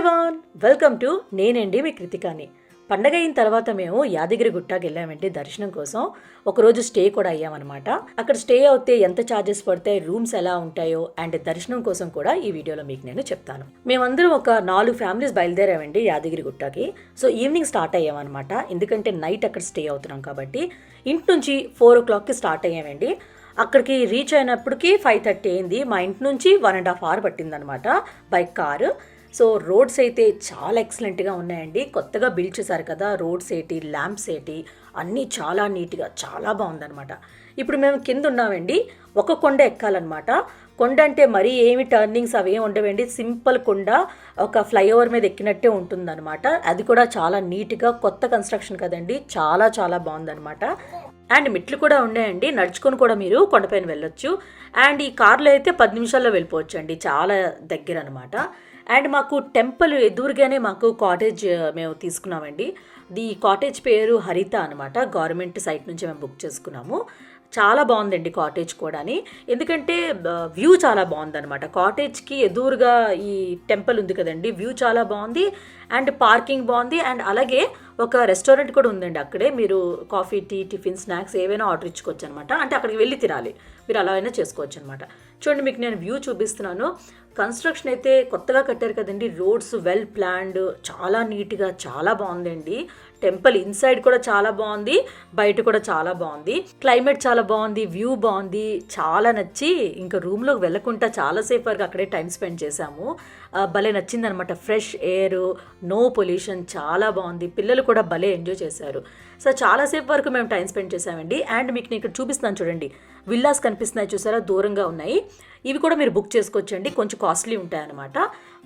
Everyone welcome to నేనండి మీ కృతికాని. పండగ అయిన తర్వాత మేము యాదగిరి గుట్టకి వెళ్ళామండి దర్శనం కోసం. ఒకరోజు స్టే కూడా అయ్యామన్నమాట. అక్కడ స్టే అవుతే ఎంత ఛార్జెస్ పడతాయి రూమ్స్ ఎలా ఉంటాయో అండ్ దర్శనం కోసం కూడా ఈ వీడియోలో మీకు నేను చెప్తాను. మేమందరం ఒక నాలుగు ఫ్యామిలీస్ బయలుదేరామండి యాదగిరి గుట్టకి. సో ఈవినింగ్ స్టార్ట్ అయ్యామన్నమాట. ఎందుకంటే నైట్ అక్కడ స్టే అవుతున్నాం కాబట్టి. ఇంటి నుంచి ఫోర్ ఓ క్లాక్కి స్టార్ట్ అయ్యామండి. అక్కడికి రీచ్ అయినప్పటికీ ఫైవ్ థర్టీ అయింది. మా ఇంటి నుంచి వన్ అండ్ హాఫ్ అవర్ పట్టిందనమాట బై కారు సో రోడ్స్ అయితే చాలా ఎక్సలెంట్గా ఉన్నాయండి. కొత్తగా బిల్డ్ చేశారు కదా రోడ్స్ ఏంటి ల్యాంప్స్ ఏంటి అన్నీ చాలా నీట్గా చాలా బాగుందన్నమాట. ఇప్పుడు మేము కింద ఉన్నామండి. ఒక కొండ ఎక్కాలన్నమాట. కొండ అంటే మరీ ఏమి టర్నింగ్స్ అవి ఏమి ఉండవండి. సింపుల్ కొండ ఒక ఫ్లైఓవర్ మీద ఎక్కినట్టే ఉంటుందన్నమాట. అది కూడా చాలా నీట్గా కొత్త కన్స్ట్రక్షన్ కదండి. చాలా చాలా బాగుందన్నమాట. అండ్ మెట్లు కూడా ఉన్నాయండి. నడుచుకొని కూడా మీరు కొండపైన వెళ్ళొచ్చు. అండ్ ఈ కార్లో అయితే పది నిమిషాల్లో వెళ్ళిపోవచ్చు అండి చాలా దగ్గర అనమాట అండ్ మాకు టెంపుల్ ఎదురుగానే మాకు కాటేజ్ మేము తీసుకున్నామండి. ది కాటేజ్ పేరు హరిత అనమాట గవర్నమెంట్ సైట్ నుంచి మేము బుక్ చేసుకున్నాము. చాలా బాగుందండి కాటేజ్ కూడాని. ఎందుకంటే వ్యూ చాలా బాగుందనమాట కాటేజ్కి ఎదురుగా ఈ టెంపుల్ ఉంది కదండి వ్యూ చాలా బాగుంది అండ్ పార్కింగ్ బాగుంది అండ్ అలాగే ఒక రెస్టారెంట్ కూడా ఉందండి అక్కడే. మీరు కాఫీ టీ టిఫిన్ స్నాక్స్ ఏవైనా ఆర్డర్ ఇచ్చుకోవచ్చు అనమాట అంటే అక్కడికి వెళ్ళి తినాలి. మీరు అలా అయినా చేసుకోవచ్చు అనమాట చూడండి మీకు నేను వ్యూ చూపిస్తున్నాను. కన్స్ట్రక్షన్ అయితే కొత్తగా కట్టారు కదండి. రోడ్స్ వెల్ ప్లాన్డ్ చాలా నీట్గా చాలా బాగుందండి. టెంపుల్ ఇన్సైడ్ కూడా చాలా బాగుంది బయట కూడా చాలా బాగుంది. క్లైమేట్ చాలా బాగుంది వ్యూ బాగుంది చాలా నచ్చి ఇంకా రూమ్లోకి వెళ్ళకుండా చాలాసేపు వరకు అక్కడే టైం స్పెండ్ చేశాము. భలే నచ్చిందనమాట ఫ్రెష్ ఎయిర్ నో పొల్యూషన్ చాలా బాగుంది. పిల్లలు కూడా భలే ఎంజాయ్ చేశారు. సో చాలాసేపు వరకు మేము టైం స్పెండ్ చేశామండి. అండ్ మీకు నేను ఇక్కడ చూపిస్తున్నాను చూడండి. విల్లాస్ కనిపిస్తున్నాయి చూసారా? దూరంగా ఉన్నాయి. ఇవి కూడా మీరు బుక్ చేసుకోవచ్చండి. కొంచెం కాస్ట్లీ ఉంటాయన్నమాట.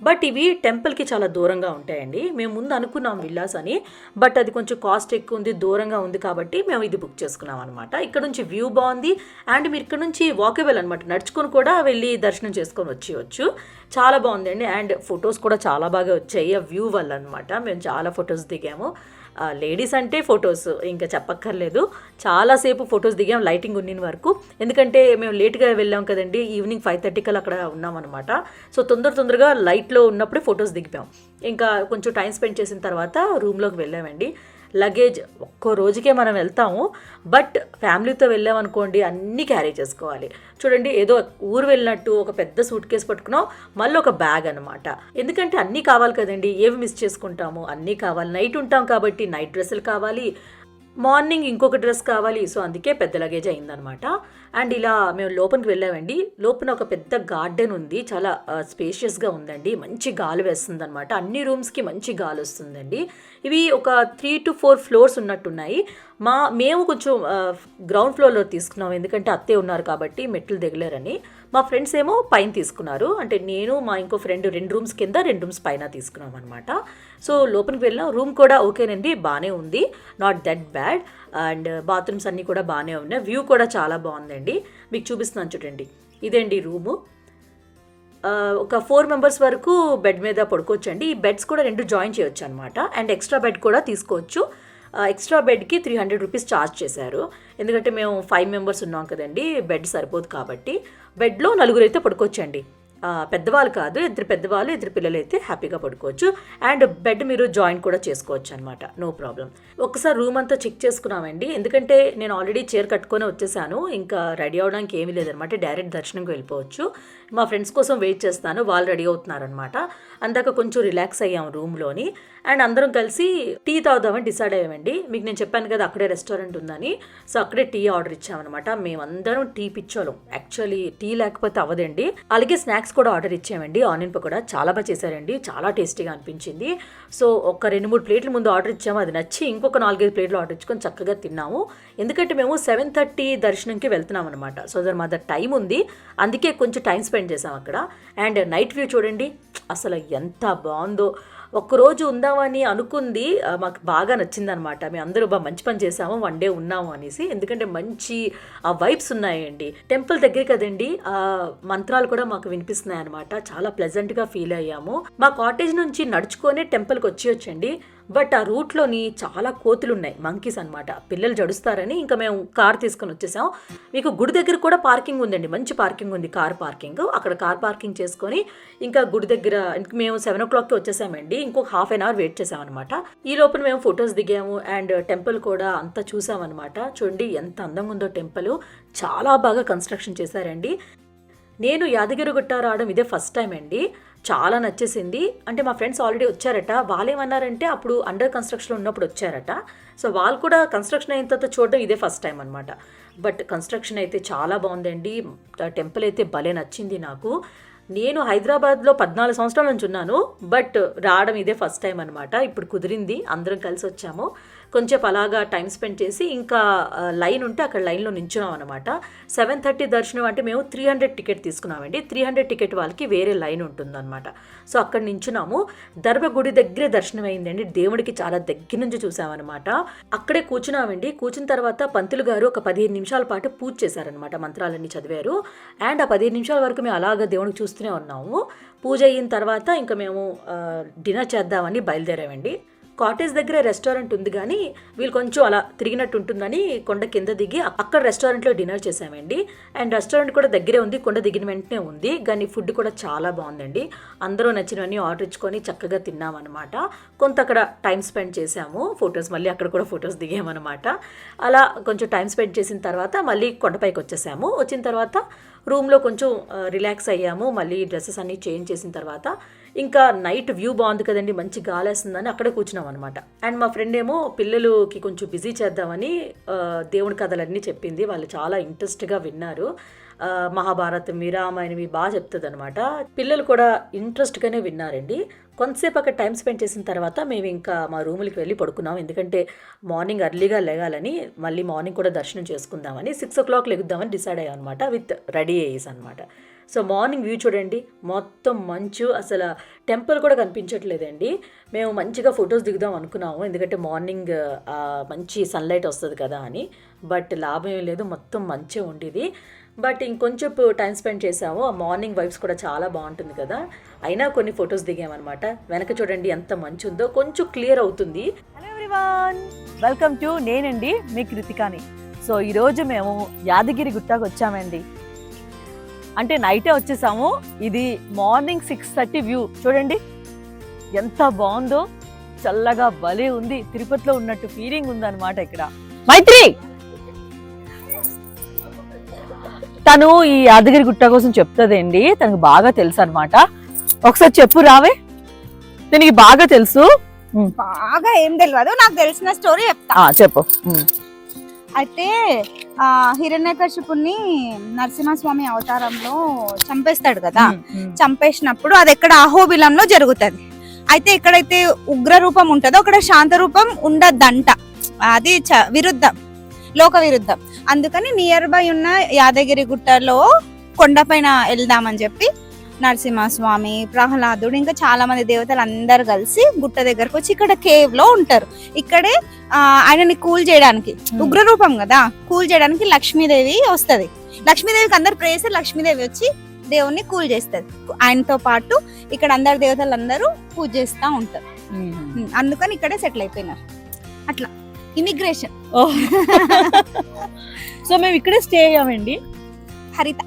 బట్ ఇవి టెంపుల్కి చాలా దూరంగా ఉంటాయండి. మేము ముందు అనుకున్నాం విల్లాస్ అని. బట్ అది కొంచెం కాస్ట్ ఎక్కువ ఉంది దూరంగా ఉంది కాబట్టి మేము ఇది బుక్ చేసుకున్నాం అనమాట ఇక్కడ నుంచి వ్యూ బాగుంది. అండ్ మీరు ఇక్కడ నుంచి వాకబుల్ అనమాట నడుచుకొని కూడా వెళ్ళి దర్శనం చేసుకొని వచ్చేయచ్చు. చాలా బాగుందండి. అండ్ ఫొటోస్ కూడా చాలా బాగా వచ్చాయి. ఆ వ్యూ వల్ల అనమాట మేము చాలా ఫొటోస్ దిగాము. లేడీస్ అంటే ఫొటోస్ ఇంకా చెప్పక్కర్లేదు. చాలాసేపు ఫొటోస్ దిగాం లైటింగ్ ఉన్నిన వరకు. ఎందుకంటే మేము లేట్గా వెళ్ళాం కదండి ఈవినింగ్ ఫైవ్ థర్టీ కల్లా అక్కడ ఉన్నామన్నమాట. సో తొందర తొందరగా లైట్లో ఉన్నప్పుడే ఫొటోస్ దిగిపాం. ఇంకా కొంచెం టైం స్పెండ్ చేసిన తర్వాత రూమ్లోకి వెళ్ళామండి. లగేజ్ ఒక్కో రోజుకే మనం వెళ్తాము. బట్ ఫ్యామిలీతో వెళ్ళామనుకోండి అన్నీ క్యారీ చేసుకోవాలి. చూడండి ఏదో ఊరు వెళ్ళినట్టు ఒక పెద్ద సూట్ కేసు పట్టుకున్నాం మళ్ళీ ఒక బ్యాగ్ అనమాట ఎందుకంటే అన్నీ కావాలి కదండి ఏవి మిస్ చేసుకుంటాము? అన్నీ కావాలి. నైట్ ఉంటాం కాబట్టి నైట్ డ్రెస్సులు కావాలి. మార్నింగ్ ఇంకొక డ్రెస్ కావాలి. సో అందుకే పెద్ద లగేజ్ అయిందనమాట. అండ్ ఇలా మేము లోపలికి వెళ్ళామండి. లోపల ఒక పెద్ద గార్డెన్ ఉంది. చాలా స్పేషియస్గా ఉందండి. మంచి గాలి వేస్తుందనమాట. అన్ని రూమ్స్కి మంచి గాలి వస్తుందండి. ఇవి ఒక త్రీ టు ఫోర్ ఫ్లోర్స్ ఉన్నట్టున్నాయి. మా మేము కొంచెం గ్రౌండ్ ఫ్లోర్లో తీసుకున్నాం. ఎందుకంటే అత్తే ఉన్నారు కాబట్టి మెట్లు దిగలేరని. మా ఫ్రెండ్స్ ఏమో పైన తీసుకున్నారు. అంటే నేను మా ఇంకో ఫ్రెండ్ రెండు రూమ్స్ కింద రెండు రూమ్స్ పైన తీసుకున్నాం అనమాట సో లోపలికి వెళ్ళిన రూమ్ కూడా ఓకేనండి బాగానే ఉంది. Not that bad and bathrooms అన్నీ కూడా బాగానే ఉన్నాయి. వ్యూ కూడా చాలా బాగుందండి. మీకు చూపిస్తున్నాను చూడండి. ఇదండి రూము. ఒక ఫోర్ మెంబర్స్ వరకు బెడ్ మీద పడుకోవచ్చండి. ఈ బెడ్స్ కూడా రెండు జాయిన్ చేయొచ్చు అనమాట అండ్ ఎక్స్ట్రా బెడ్ కూడా తీసుకోవచ్చు. ఎక్స్ట్రా బెడ్కి త్రీ హండ్రెడ్ రూపీస్ ఛార్జ్ చేశారు. ఎందుకంటే మేము ఫైవ్ మెంబర్స్ ఉన్నాం కదండి బెడ్ సరిపోదు కాబట్టి. బెడ్లో నలుగురైతే పడుకోవచ్చండి. పెద్దవాళ్ళు కాదు ఇద్దరు పెద్దవాళ్ళు ఇద్దరు పిల్లలు అయితే హ్యాపీగా పడుకోవచ్చు. అండ్ బెడ్ మీరు జాయిన్ కూడా చేసుకోవచ్చు అనమాట నో ప్రాబ్లం. ఒకసారి రూమ్ అంతా చెక్ చేసుకున్నామండి. ఎందుకంటే నేను ఆల్రెడీ చీర కట్టుకొని వచ్చేసాను. ఇంకా రెడీ అవడానికి ఏమీ లేదనమాట డైరెక్ట్ దర్శనంకి వెళ్ళిపోవచ్చు. మా ఫ్రెండ్స్ కోసం వెయిట్ చేస్తాను. వాళ్ళు రెడీ అవుతున్నారనమాట అందాక కొంచెం రిలాక్స్ అయ్యాం రూమ్లోని. అండ్ అందరం కలిసి టీ తాగుదామని డిసైడ్ అయ్యామండి. మీకు నేను చెప్పాను కదా అక్కడే రెస్టారెంట్ ఉందని. సో అక్కడే టీ ఆర్డర్ ఇచ్చామన్నమాట. మేమందరం టీ పిచ్చోళం యాక్చువల్లీ టీ లేకపోతే అవ్వదండి. అలాగే స్నాక్స్ కూడా ఆర్డర్ ఇచ్చామండి. ఆనియన్ పకోడా చాలా బాగా చేశారండి. చాలా టేస్టీగా అనిపించింది. సో ఒక రెండు మూడు ప్లేట్ల ముందు ఆర్డర్ ఇచ్చాము. అది నచ్చి ఇంకొక నాలుగైదు ప్లేట్లు ఆర్డర్ ఇచ్చుకొని చక్కగా తిన్నాము. ఎందుకంటే మేము సెవెన్ థర్టీ దర్శనంకి వెళ్తున్నాం అనమాట సో దర్ మా టైం ఉంది. అందుకే కొంచెం టైం స్పెండ్ చేసాం అక్కడ. అండ్ నైట్ వ్యూ చూడండి. అసలు ఎంత బాగుందో. ఒక్కరోజు ఉందామని అనుకుంది. మాకు బాగా నచ్చిందనమాట. మేము అందరూ బాగా మంచి పని చేసాము వన్ డే ఉన్నాము అనేసి. ఎందుకంటే మంచి ఆ వైబ్స్ ఉన్నాయండి. టెంపుల్ దగ్గర కదండి ఆ మంత్రాలు కూడా మాకు వినిపిస్తున్నాయి అనమాట చాలా ప్లెజెంట్గా ఫీల్ అయ్యాము. మా కాటేజ్ నుంచి నడుచుకొని టెంపుల్కి వచ్చేయొచ్చండి. బట్ ఆ రూట్లోని చాలా కోతులు ఉన్నాయి మంకీస్ అన్నమాట. పిల్లలు జడుస్తారని ఇంకా మేము కార్ తీసుకొని వచ్చేసాం మీకు గుడి దగ్గర కూడా పార్కింగ్ ఉందండి. మంచి పార్కింగ్ ఉంది కార్ పార్కింగ్ అక్కడ కార్ పార్కింగ్ చేసుకొని ఇంకా గుడి దగ్గర ఇంక మేము సెవెన్ ఓ క్లాక్కి వచ్చేసామండి. ఇంకొక హాఫ్ అన్ అవర్ వెయిట్ చేసామన్నమాట. ఈ లోపల మేము ఫొటోస్ దిగాము అండ్ టెంపుల్ uh, కూడా అంతా చూసామన్నమాట. చూడండి ఎంత అందంగా ఉందో టెంపుల్ చాలా బాగా కన్స్ట్రక్షన్ చేశారండి. నేను యాదగిరిగుట్ట రావడం ఇదే ఫస్ట్ టైం అండి. చాలా నచ్చేసింది. అంటే మా ఫ్రెండ్స్ ఆల్రెడీ వచ్చారట. వాళ్ళు ఏమన్నారంటే అప్పుడు అండర్ కన్స్ట్రక్షన్ ఉన్నప్పుడు వచ్చారట. సో వాళ్ళు కూడా కన్స్ట్రక్షన్ అయిన తర్వాత చూడడం ఇదే ఫస్ట్ టైం అనమాట బట్ కన్స్ట్రక్షన్ అయితే చాలా బాగుందండి. టెంపుల్ అయితే భలే నచ్చింది నాకు. నేను హైదరాబాద్లో పద్నాలుగు సంవత్సరాల నుంచి ఉన్నాను బట్ రావడం ఇదే ఫస్ట్ టైం అనమాట ఇప్పుడు కుదిరింది అందరం కలిసి వచ్చాము. కొంచెం అలాగా టైం స్పెండ్ చేసి ఇంకా లైన్ ఉంటే అక్కడ లైన్లో నించున్నాం అనమాట సెవెన్ థర్టీ దర్శనం అంటే మేము త్రీ హండ్రెడ్ టికెట్ తీసుకున్నామండి. త్రీ హండ్రెడ్ టికెట్ వాళ్ళకి వేరే లైన్ ఉంటుందన్నమాట. సో అక్కడ నించున్నాము. దర్భగుడి దగ్గరే దర్శనం అయిందండి. దేవుడికి చాలా దగ్గర నుంచి చూసామన్నమాట. అక్కడే కూర్చున్నామండి. కూర్చున్న తర్వాత పంతులు గారు ఒక పదిహేను నిమిషాల పాటు పూజ చేశారనమాట మంత్రాలన్నీ చదివారు. అండ్ ఆ పదిహేను నిమిషాల వరకు మేము అలాగ దేవుడికి చూస్తూనే ఉన్నాము. పూజ అయిన తర్వాత ఇంకా మేము డిన్నర్ చేద్దామని బయలుదేరామండి. కాటేజ్ దగ్గర రెస్టారెంట్ ఉంది కానీ వీళ్ళు కొంచెం అలా తిరిగినట్టు ఉంటుందని కొండ కింద దిగి అక్కడ రెస్టారెంట్లో డిన్నర్ చేసామండి అండ్ రెస్టారెంట్ కూడా దగ్గరే ఉంది కొండ దిగిన వెంటనే ఉంది. కానీ ఫుడ్ కూడా చాలా బాగుందండి. అందరూ నచ్చినవన్నీ ఆర్డర్ ఇచ్చుకొని చక్కగా తిన్నామన్నమాట. కొంత అక్కడ టైం స్పెండ్ చేసాము ఫొటోస్ మళ్ళీ అక్కడ కూడా ఫొటోస్ దిగామన్నమాట. అలా కొంచెం టైం స్పెండ్ చేసిన తర్వాత మళ్ళీ కొండపైకి వచ్చేసాము. వచ్చిన తర్వాత రూమ్లో కొంచెం రిలాక్స్ అయ్యాము. మళ్ళీ డ్రెస్సెస్ అన్నీ చేంజ్ చేసిన తర్వాత ఇంకా నైట్ వ్యూ బాగుంది కదండి మంచి గాలి వేస్తుందని అక్కడే కూర్చున్నాం అనమాట అండ్ మా ఫ్రెండ్ ఏమో పిల్లలకి కొంచెం బిజీ చేద్దామని దేవుడి కథలన్నీ చెప్పింది. వాళ్ళు చాలా ఇంట్రెస్ట్గా విన్నారు. మహాభారతం మహాభారతం రామాయణవి బాగా చెప్తుంది అనమాట పిల్లలు కూడా ఇంట్రెస్ట్గానే విన్నారండి. కొంతసేపు అక్కడ టైం స్పెండ్ చేసిన తర్వాత మేము ఇంకా మా రూములకి వెళ్ళి పడుకున్నాం. ఎందుకంటే మార్నింగ్ అర్లీగా లేగాలని మళ్ళీ మార్నింగ్ కూడా దర్శనం చేసుకుందామని సిక్స్ ఓ క్లాక్ లెగుద్దామని డిసైడ్ అయ్యాం అనమాట విత్ రెడీ అయ్యేసి అనమాట సో మార్నింగ్ వ్యూ చూడండి మొత్తం మంచు అసలు టెంపుల్ కూడా కనిపించట్లేదండి. మేము మంచిగా ఫొటోస్ దిగుదాం అనుకున్నాము ఎందుకంటే మార్నింగ్ మంచి సన్లైట్ వస్తుంది కదా అని. బట్ లాభం ఏం లేదు మొత్తం మంచే ఉండేది. బట్ ఇంకొంచెం టైం స్పెండ్ చేసాము ఆ మార్నింగ్ వైబ్స్ కూడా చాలా బాగుంటుంది కదా. అయినా కొన్ని ఫొటోస్ దిగామన్నమాట. వెనక చూడండి ఎంత మంచి ఉందో కొంచెం క్లియర్ అవుతుంది. హలో ఎవ్రీవన్ వెల్కమ్ టు నేనండి మీ కృతికాని. సో ఈరోజు మేము యాదగిరి గుట్టకు వచ్చామండి. అంటే నైటే వచ్చేసాము. ఇది మార్నింగ్ సిక్స్ థర్టీ వ్యూ. చూడండి. ఎంత బాగుందో. చల్లగా భలే ఉంది. తిరుపతిలో ఉన్నట్టు ఫీలింగ్ ఉందన్నమాట ఇక్కడ. మైత్రి! తను ఈ యాదగిరి గుట్ట కోసం చెప్తుందండి. తనకు బాగా తెలుసు అనమాట ఒకసారి చెప్పు రావే. దీనికి బాగా తెలుసు. బాగా ఏం తెలియదు నాకు తెలిసిన స్టోరీ చెప్తా. చెప్పు. అయితే ఆ హిరణ్యకశిపుణ్ణి నరసింహస్వామి అవతారంలో చంపేస్తాడు కదా. చంపేసినప్పుడు అది ఎక్కడ అహోబిలంలో జరుగుతుంది. అయితే ఎక్కడైతే ఉగ్ర రూపం ఉంటుందో అక్కడ శాంత రూపం ఉండద్దంట. అది విరుద్ధం. లోక విరుద్ధం అందుకని నియర్ బై ఉన్న యాదగిరి గుట్టలో కొండపైన వెళ్దామని చెప్పి నరసింహస్వామి ప్రహ్లాదుడు ఇంకా చాలా మంది దేవతలు అందరు కలిసి గుట్ట దగ్గరకు వచ్చి ఇక్కడ కేవ్లో ఉంటారు. ఇక్కడే ఆయనని కూల్ చేయడానికి ఉగ్ర రూపం కదా కూల్ చేయడానికి లక్ష్మీదేవి వస్తది. లక్ష్మీదేవికి అందరు ప్రేయర్ లక్ష్మీదేవి వచ్చి దేవుణ్ణి కూల్ చేస్తది. ఆయనతో పాటు ఇక్కడ అందరు దేవతలు అందరూ పూజ చేస్తా ఉంటారు. ఉమ్, అందుకని ఇక్కడే సెటిల్ అయిపోయినారు. అట్లా. ఇమిగ్రేషన్. సో మేము ఇక్కడే స్టే అయ్యామండి. హరిత.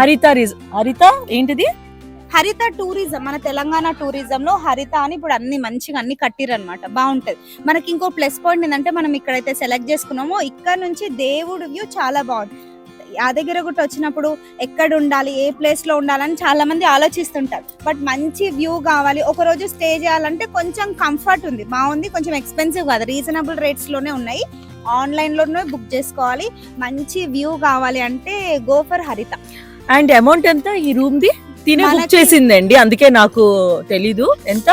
హరిత రిజ్ హరిత ఏంటిది? హరిత టూరిజం మన తెలంగాణ టూరిజం లో హరిత అని ఇప్పుడు అన్ని మంచిగా అన్ని కట్టిరన్నమాట. బాగుంటది. మనకి ఇంకో ప్లస్ పాయింట్ ఏంటంటే మనం ఇక్కడైతే సెలెక్ట్ చేసుకున్నామో ఇక్కడ నుంచి దేవుడు వ్యూ చాలా బాగుంది. యాదగిరిగుట్ట వచ్చినప్పుడు ఎక్కడ ఉండాలి ఏ ప్లేస్లో ఉండాలని చాలా మంది ఆలోచిస్తుంటారు. బట్ మంచి వ్యూ కావాలి. ఒక రోజు స్టే చేయాలంటే కొంచెం కంఫర్ట్ ఉంది. బాగుంది కొంచెం ఎక్స్పెన్సివ్ కాదు. రీజనబుల్ రేట్స్లోనే ఉన్నాయి. ఆన్లైన్లోనే బుక్ చేసుకోవాలి. మంచి వ్యూ కావాలి అంటే go for Haritha and amount ఎంత ఈ రూమ్ ది తినే బుక్ చేసిందండి. అందుకే నాకు తెలీదు. ఎంత?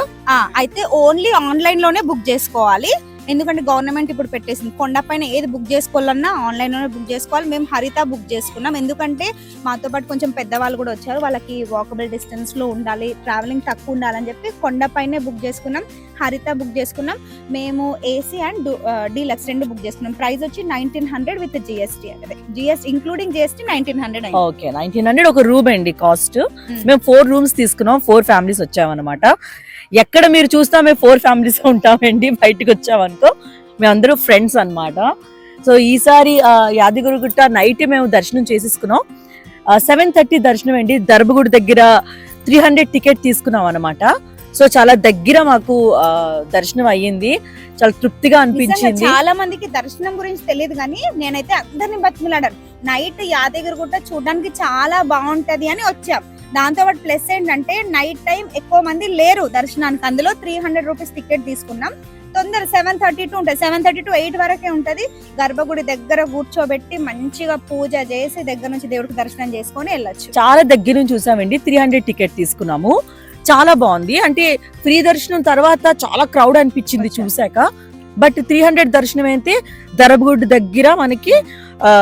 అయితే ఓన్లీ ఆన్లైన్లోనే బుక్ చేసుకోవాలి. ఎందుకంటే గవర్నమెంట్ ఇప్పుడు పెట్టేసింది. కొండపైన ఏది బుక్ చేసుకోవాలన్నా ఆన్లైన్లోనే బుక్ చేసుకోవాలి. మేము హరిత బుక్ చేసుకున్నాం. ఎందుకంటే మాతో పాటు కొంచెం పెద్దవాళ్ళు కూడా వచ్చారు. వాళ్ళకి వాకబుల్ డిస్టెన్స్లో ఉండాలి ట్రావెలింగ్ తక్కువ ఉండాలని చెప్పి కొండపైనే బుక్ చేసుకున్నాం. హరిత బుక్ చేసుకున్నాం. మేము ఏసీ అండ్ డీలక్స్ రెండు బుక్ చేసుకున్నాం. ప్రైస్ వచ్చి nineteen hundred with GST GST including GST nineteen hundred okay nineteen hundred ఒక రూమ్ అండి కాస్ట్ మేము ఫోర్ రూమ్స్ తీసుకున్నాం. ఫోర్ ఫ్యామిలీస్ వచ్చామన్నమాట. ఎక్కడ మీరు చూస్తా మేము ఫోర్ ఫ్యామిలీస్ ఉంటామండి బయటకు వచ్చామనుకో. మేమందరూ ఫ్రెండ్స్ అన్నమాట. సో ఈసారి యాదగిరిగుట్ట నైట్ మేము దర్శనం చేసేసుకున్నాం. సెవెన్ థర్టీ దర్శనం అండి. దర్భగుడి దగ్గర త్రీ హండ్రెడ్ టికెట్ తీసుకున్నాం అనమాట సో చాలా దగ్గర మాకు దర్శనం అయ్యింది. చాలా తృప్తిగా అనిపించింది. చాలా మందికి దర్శనం గురించి తెలియదు కానీ నేనైతే అందరిని బతిమిలాడాను. నైట్ యాదగిరిగుట్ట చూడడానికి చాలా బాగుంటది అని వచ్చాం. దాంతో పాటు ప్లస్ ఏంటంటే నైట్ టైం ఎక్కువ మంది లేరు దర్శనానికి. అందులో త్రీ హండ్రెడ్ రూపీస్ టికెట్ తీసుకున్నాం. తొందర సెవెన్ థర్టీ టు ఉంటుంది. సెవెన్ థర్టీ టు ఎయిట్ వరకే ఉంటది. గర్భగుడి దగ్గర కూర్చోబెట్టి మంచిగా పూజ చేసి దగ్గర నుంచి దేవుడికి దర్శనం చేసుకొని వెళ్ళొచ్చు. చాలా దగ్గర నుంచి చూసామండి. త్రీ హండ్రెడ్ టికెట్ తీసుకున్నాము. చాలా బాగుంది. అంటే ఫ్రీ దర్శనం తర్వాత చాలా క్రౌడ్ అనిపించింది చూసాక బట్ త్రీ హండ్రెడ్ దర్శనం అయితే దరబగుడ్ దగ్గర మనకి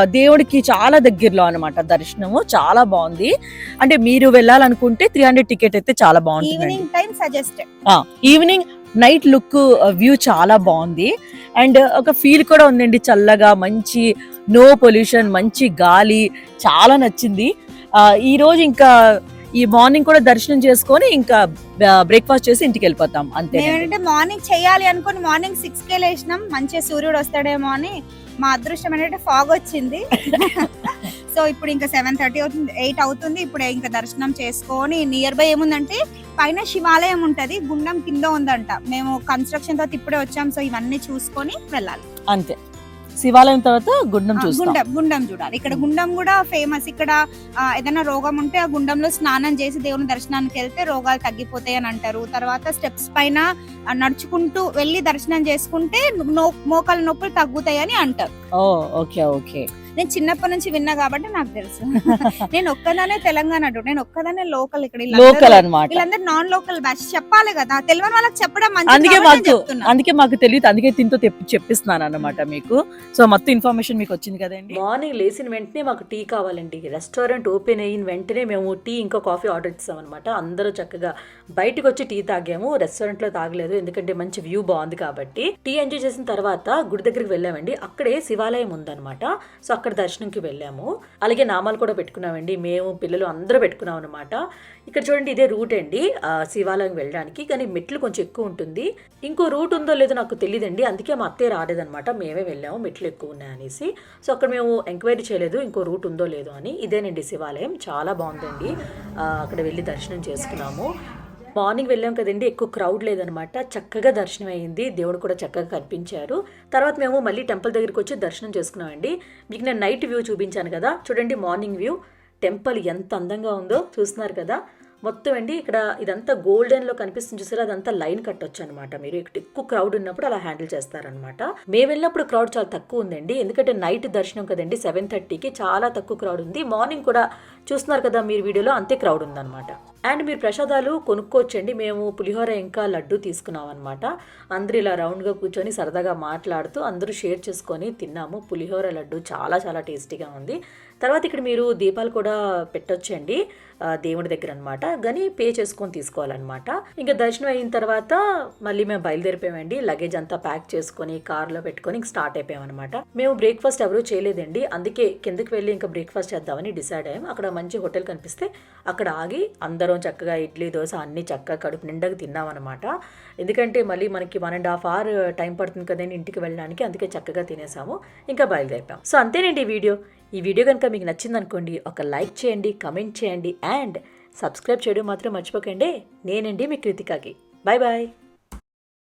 దేవుడికి చాలా దగ్గరలో అన్నమాట దర్శనము. చాలా బాగుంది. అంటే మీరు వెళ్ళాలనుకుంటే త్రీ హండ్రెడ్ టికెట్ అయితే చాలా బాగుంటుంది ఈవినింగ్ నైట్ లుక్ వ్యూ చాలా బాగుంది. అండ్ ఒక ఫీల్ కూడా ఉందండి చల్లగా మంచి నో పొల్యూషన్ మంచి గాలి చాలా నచ్చింది. ఆ, ఈ రోజు ఇంకా ఈ మార్నింగ్ కూడా దర్శనం చేసుకొని ఇంకా బ్రేక్ఫాస్ట్ చేసి ఇంటికి వెళ్ళిపోతాం. అంతే. మేమేంటంటే మార్నింగ్ చేయాలి అనుకుని మార్నింగ్ సిక్స్ కే లేచినాం. మంచిగా సూర్యుడు వస్తాడేమో అని మా అదృష్టం ఏంటంటే ఫాగ్ వచ్చింది. సో ఇప్పుడు ఇంకా సెవెన్ థర్టీ అవుతుంది ఎయిట్ అవుతుంది. ఇప్పుడు ఇంకా దర్శనం చేసుకొని నియర్ బై ఏముందంటే పైన శివాలయం ఉంటది గుండం కింద ఉందంట. మేము కన్స్ట్రక్షన్ తర్వాత ఇప్పుడే వచ్చాం. సో ఇవన్నీ చూసుకొని వెళ్ళాలి. అంతే. శివాలయం తర్వాత గుండం చూస్తాం. గుండం గుండం చూడాలి. ఇక్కడ గుండం కూడా ఫేమస్ ఇక్కడ ఏదైనా రోగం ఉంటే ఆ గుండంలో స్నానం చేసి దేవుని దర్శనానికి వెళ్తే రోగాలు తగ్గిపోతాయి అని అంటారు. తర్వాత స్టెప్స్ పైన నడుచుకుంటూ వెళ్ళి దర్శనం చేసుకుంటే మోకాల నొప్పులు తగ్గుతాయి అని అంటారు. Oh okay okay. నేను చిన్నప్పటి నుంచి విన్నా కాబట్టి నాకు తెలుసు. నేను ఒక్కదానే తెలంగాణ నేను ఒక్కదానే లోకల్ ఇక్కడ. లోకల్ అన్నమాట. వీళ్ళందరూ నాన్ లోకల్ బ్యాచ్. చెప్పాలి కదా. తెలియని వాళ్ళకి చెప్పడం మంచిది అందుకే మాకు. అందుకే మాకు తెలియదు. అందుకే తింటూ తెప్పి చెప్పిస్తున్నాను అన్నమాట మీకు. సో మొత్తం ఇన్ఫర్మేషన్ మీకు వచ్చింది కదండి. మార్నింగ్ లేచిన వెంటనే మాకు టీ కావాలండి. రెస్టారెంట్ ఓపెన్ అయిన వెంటనే మేము టీ ఇంకా కాఫీ ఆర్డర్ ఇస్తామన్నమాట అందరూ చక్కగా బయటకు వచ్చి టీ తాగాము. రెస్టారెంట్లో తాగలేదు. ఎందుకంటే మంచి వ్యూ బాగుంది కాబట్టి. టీ ఎంజాయ్ చేసిన తర్వాత గుడి దగ్గరికి వెళ్ళామండి. అక్కడే శివాలయం ఉందన్నమాట. సో అక్కడ అక్కడ దర్శనంకి వెళ్ళాము. అలాగే నామాలు కూడా పెట్టుకున్నామండి. మేము పిల్లలు అందరూ పెట్టుకున్నాం అనమాట ఇక్కడ చూడండి ఇదే రూట్ అండి. శివాలయం వెళ్ళడానికి. కానీ మెట్లు కొంచెం ఎక్కువ ఉంటుంది. ఇంకో రూట్ ఉందో లేదో నాకు తెలియదండి అందుకే మా అత్తయ్య రాలేదనమాట మేమే వెళ్ళాము మెట్లు ఎక్కువ ఉన్నాయనేసి. సో అక్కడ మేము ఎంక్వైరీ చేయలేదు ఇంకో రూట్ ఉందో లేదో అని. ఇదేనండి శివాలయం. చాలా బాగుందండి. అక్కడ వెళ్ళి దర్శనం చేసుకున్నాము. మార్నింగ్ వెళ్ళాం కదండి ఎక్కువ క్రౌడ్ లేదనమాట. చక్కగా దర్శనం అయ్యింది దేవుడు కూడా చక్కగా కనిపించారు. తర్వాత మేము మళ్ళీ టెంపుల్ దగ్గరికి వచ్చి దర్శనం చేసుకున్నామండి. మీకు నేను నైట్ వ్యూ చూపించాను కదా చూడండి మార్నింగ్ వ్యూ. టెంపుల్ ఎంత అందంగా ఉందో చూస్తున్నారు కదా. మొత్తం అండి ఇక్కడ ఇదంతా గోల్డెన్లో కనిపిస్తుంది చూసారా అదంతా లైన్ కట్టొచ్చు అనమాట మీరు ఇక్కడ ఎక్కువ క్రౌడ్ ఉన్నప్పుడు అలా హ్యాండిల్ చేస్తారనమాట. మేము వెళ్ళినప్పుడు క్రౌడ్ చాలా తక్కువ ఉందండి. ఎందుకంటే నైట్ దర్శనం కదండి సెవెన్ థర్టీకి చాలా తక్కువ క్రౌడ్ ఉంది. మార్నింగ్ కూడా చూస్తున్నారు కదా మీరు వీడియోలో అంతే క్రౌడ్ ఉందన్నమాట అండ్ మీరు ప్రసాదాలు కొనుక్కోవచ్చండి. మేము పులిహోర ఇంకా లడ్డు తీసుకున్నాం అనమాట అందరూ ఇలా రౌండ్గా కూర్చొని సరదాగా మాట్లాడుతూ అందరూ షేర్ చేసుకొని తిన్నాము. పులిహోర లడ్డు చాలా చాలా టేస్టీగా ఉంది. తర్వాత ఇక్కడ మీరు దీపాలు కూడా పెట్టొచ్చండి. దేవుడి దగ్గర అనమాట కానీ పే చేసుకొని తీసుకోవాలన్నమాట. ఇంకా దర్శనం అయిన తర్వాత మళ్ళీ మేము బయలుదేరిపోయామండి. లగేజ్ అంతా ప్యాక్ చేసుకొని కార్లో పెట్టుకొని ఇంక స్టార్ట్ అయిపోయామన్నమాట. మేము బ్రేక్ఫాస్ట్ ఎవరూ చేయలేదండి. అందుకే కిందకి వెళ్ళి ఇంకా బ్రేక్ఫాస్ట్ చేద్దామని డిసైడ్ అయ్యాం అక్కడ మంచి హోటల్ కనిపిస్తే అక్కడ ఆగి అందరూ చక్కగా ఇడ్లీ దోశ అన్నీ చక్కగా కడుపు నిండగా తిన్నామన్నమాట. ఎందుకంటే మళ్ళీ మనకి one and half hour time పడుతుంది కదండి ఇంటికి వెళ్ళడానికి అందుకే చక్కగా తినేసాము. ఇంకా బయలుదేరిపాం సో అంతేనండి ఈ వీడియో. ఈ వీడియో కనుక మీకు నచ్చిందనుకోండి ఒక లైక్ చేయండి కమెంట్ చేయండి అండ్ సబ్స్క్రైబ్ చేయడం మాత్రం మర్చిపోకండి. నేనండి మీ కృతికాకి. Bye bye